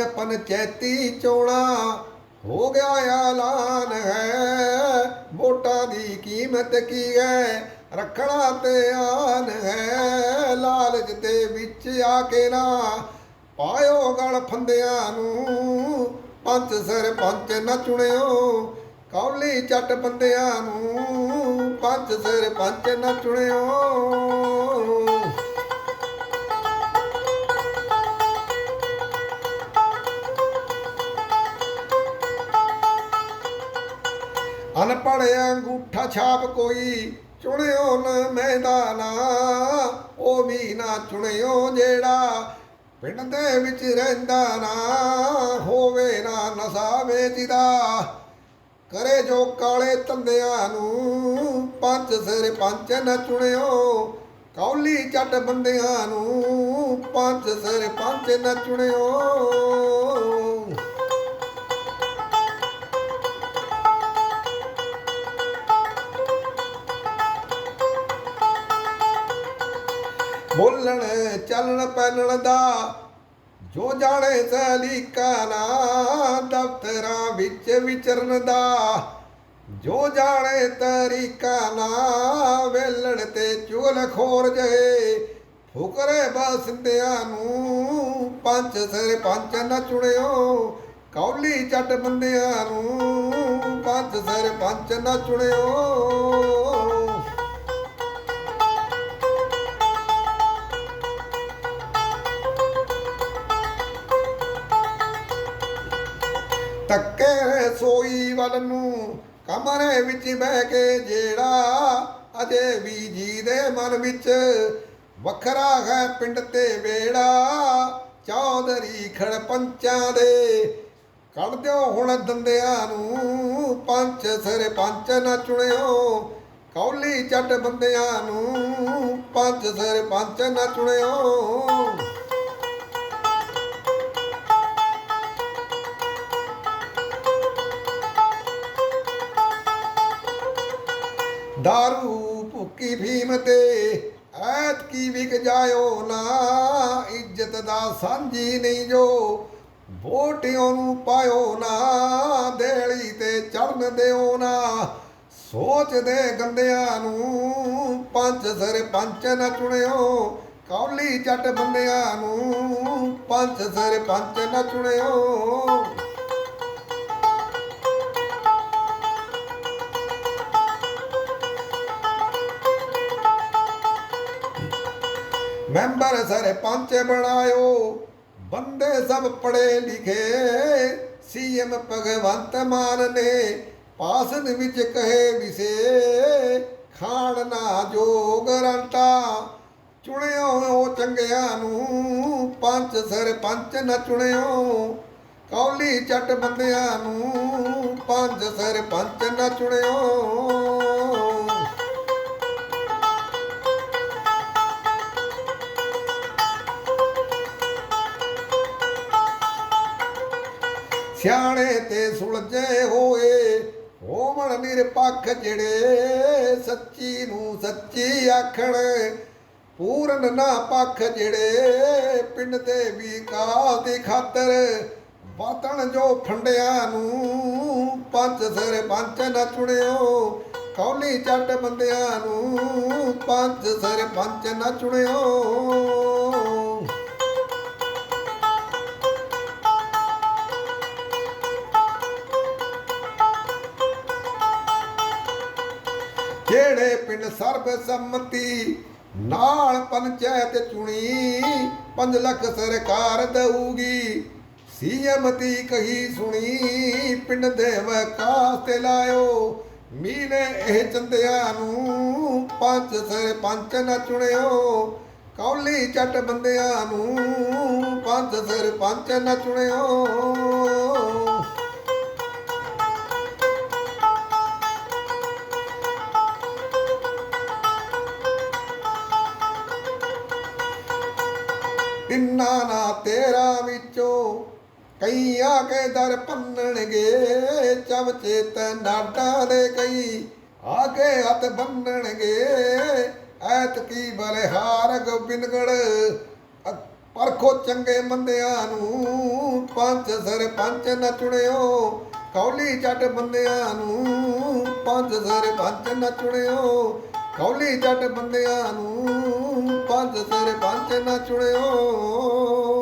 ਆ ਗਈਆਂ ਪੰਚੈਤੀ ਚੋਣਾ, ਹੋ ਗਿਆ ਐਲਾਨ ਹੈ। ਵੋਟਾਂ ਦੀ ਕੀਮਤ ਕੀ ਹੈ? ਰੱਖਣਾ ਤੇ ਆਨ ਹੈ। ਲਾਲਚ ਦੇ ਵਿੱਚ ਆ ਕੇ ਨਾ ਪਾਇਓ ਗਲ ਫੰਦਿਆਂ ਨੂੰ। ਪੰਚ ਸਰਪੰਚ ਨਾ ਚੁਣਿਓ, ਕੌਲੀ ਚੱਟ ਬੰਦਿਆਂ ਨੂੰ। ਪੰਚ ਸਰਪੰਚ ਨਾ ਚੁਣਿਓ। ਅੰਗੂਠਾ ਛਾਪ ਕੋਈ ਚੁਣਿਓ ਨ ਨਾ ਉਹ ਵੀ ਨਾ ਚੁਣਿਓ ਜਿਹੜਾ ਪਿੰਡ ਦੇ ਵਿੱਚ ਰਹਿੰਦਾ ਨਾ, ਹੋਵੇ ਨਾ ਨਸ਼ਾ ਵੇਚਦਾ। ਕਰੇ ਜੋ ਕਾਲੇ ਧੰਦਿਆਂ ਨੂੰ, ਪੰਜ ਸਿਰ ਪੰਜ ਨਾ ਚੁਣਿਓ। ਕੌਲੀ ਚੱਟ ਬੰਦਿਆਂ ਨੂੰ, ਪੰਜ ਸਿਰ ਪੰਜ ਨਾ ਚੁਣਿਓ। ਬੋਲਣ, ਚੱਲਣ ਪੈਲਣ ਦਾ। ਜੋ ਜਾਣੇ ਸਲੀਕਾ ਨਾ, ਦਫ਼ਤਰਾਂ ਵਿੱਚ ਵਿਚਰਨ ਦਾ। ਜੋ ਜਾਣੇ ਤਰੀਕਾ ਨਾ, ਵੇਲਣ ਤੇ ਚੁਗਲ ਖੋਰ ਜਏ ਫੁਕਰੇ ਬਸੰਦਿਆਂ ਨੂੰ ਪੰਜ ਸਿਰ ਪੰਜ ਨਾ ਚੁਣਿਓ। ਕੌਲੀ ਚੱਟ ਬੰਦਿਆਂ ਨੂੰ ਪੰਜ ਸਿਰ ਪੰਜ ਨਾ ਚੁਣਿਓ। ਤੱਕੇ ਸੋਈ ਵੱਲ ਨੂੰ, ਕਮਰੇ ਵਿੱਚ ਬਹਿ ਕੇ ਜਿਹੜਾ ਅਜੇ ਵੀ ਜੀ ਦੇ ਮਨ ਵਿੱਚ, ਵੱਖਰਾ ਹੈ ਪਿੰਡ ਤੇ ਵੇੜਾ, ਚੌਧਰੀ ਖੜਪੰਚਾਂ ਦੇ। ਕੱਢ ਦਿਓ ਹੁਣ ਦੰਦਿਆਂ ਨੂੰ, ਪੰਚ ਸਿਰ ਪੰਚ ਨਾ ਚੁਣਿਓ। ਕੌਲੀ ਚੱਟ ਬੰਦਿਆਂ ਨੂੰ, ਪੰਚ ਸਿਰ ਪੰਚ ਨਾ ਚੁਣਿਓ। दारू ਭੁੱਕੀ ਫੀਮ ਤੇ ਐਤ ਕੀ ਵਿਕ ਜਾਇਓ ਨਾ ਇੱਜ਼ਤ ਦਾ ਸਾਂਝੀ ਨਹੀਂ ਜੋ ਵੋਟਿਓ ਨੂੰ ਪਾਇਓ ਨਾ ਦੇਲੀ ਤੇ ਚੜਨ ਦਿਓ ਨਾ ਸੋਚਦੇ ਗੰਦਿਆਂ ਨੂੰ ਪੰਜ ਸਿਰ ਪੰਚ ਨਾ ਚੁਣਿਓ ਕੌਲੀ ਜੱਟ ਬੰਦਿਆਂ ਨੂੰ ਪੰਜ ਸਿਰ ਪੰਚ ਨਾ ਚੁਣਿਓ ਮੈਂਬਰ ਸਰਪੰਚ ਬਣਾਇਓ। ਬੰਦੇ ਸਭ ਪੜੇ ਲਿਖੇ, ਸੀਐਮ ਭਗਵੰਤ ਮਾਨ ਨੇ ਪਾਸਨ ਵਿੱਚ ਕਹੇ ਵਿਸੇ, ਖਾਣ ਨਾ ਜੋ ਗਰੰਟਾ ਚੁਣਿਓ ਉਹ ਚੰਗਿਆਂ ਨੂੰ ਪੰਜ ਸਰਪੰਚ ਨਾ ਚੁਣਿਓ। ਕੌਲੀ ਚੱਟ ਬੰਦਿਆਂ ਨੂੰ, ਪੰਜ ਸਰਪੰਚ ਨਾ ਚੁਣਿਓ। ਸਿਆਣੇ ਤੇ ਸੁਲਝੇ ਹੋਏ ਹੋਵਣ ਨਿਰਪੱਖ ਜਿਹੜੇ ਸੱਚੀ ਨੂੰ ਸੱਚੀ ਆਖਣ, ਪੂਰਨ ਨਾ ਪੱਖ ਜਿਹੜੇ ਪਿੰਡ ਦੇ ਵਿਕਾਸ ਦੀ ਖਾਤਰ ਵਤਨ ਜੋ ਫੰਡਿਆਂ ਨੂੰ ਪੰਜ ਸਿਰ ਪੰਚ ਨਾ ਚੁਣਿਓ, ਕੌਲੀ ਚੱਟ ਬੰਦਿਆਂ ਨੂੰ ਪੰਜ ਸਿਰ ਪੰਚ ਨਾ ਚੁਣਿਓ। ਜਿਹੜੇ ਪਿੰਡ ਸਰਬ ਸੰਮਤੀ ਨਾਲ ਪੰਚਾਇਤ ਚੁਣੀ 5 ਲੱਖ ਸਰਕਾਰ ਦਊਗੀ। ਸੀਐਮ ਦੀ ਕਹੀ ਸੁਣੀ, ਪਿੰਡ ਦੇ ਵਿਕਾਸ ਤੇ ਲਾਇਓ। ਮੀਨੇ ਇਹ ਚੰਦਿਆਂ ਨੂੰ ਪੰਜ ਸਰਪੰਚ ਨਾ ਚੁਣਿਓ। ਕੌਲੀ ਚੱਟ ਬੰਦਿਆਂ ਨੂੰ ਪੰਜ ਸਰਪੰਚ ਨਾ ਚੁਣਿਓ। ਤਿੰਨਾ ਨਾ ਤੇਰਾ ਵਿੱਚੋਂ। ਕਈ ਆ ਕੇ ਦਰ ਪੰਨਣਗੇ ਚਮਚੇ ਤੇ ਨਾਟਾਂ ਦੇ ਕਈ ਆ ਕੇ ਹੱਥ ਬੰਨਣਗੇ। ਐਤ ਕੀ ਬਲਿਹਾਰ ਗੋਬਿੰਦਗੜ ਪਰਖੋ ਚੰਗੇ ਬੰਦਿਆਂ ਨੂੰ ਪੰਜ ਸਰਪੰਚ ਨਾ ਚੁਣਿਓ। ਕੌਲੀ ਜੱਟ ਬੰਦਿਆਂ ਨੂੰ ਪੰਜ ਸਰਪੰਚ ਨਾ ਚੁਣਿਓ। ਕੌਲੀ ਜੱਟ ਬੰਦਿਆਂ ਨੂੰ ਪੰਜ ਸਰਪੰਚ ਨਾ ਚੁਣਿਓ।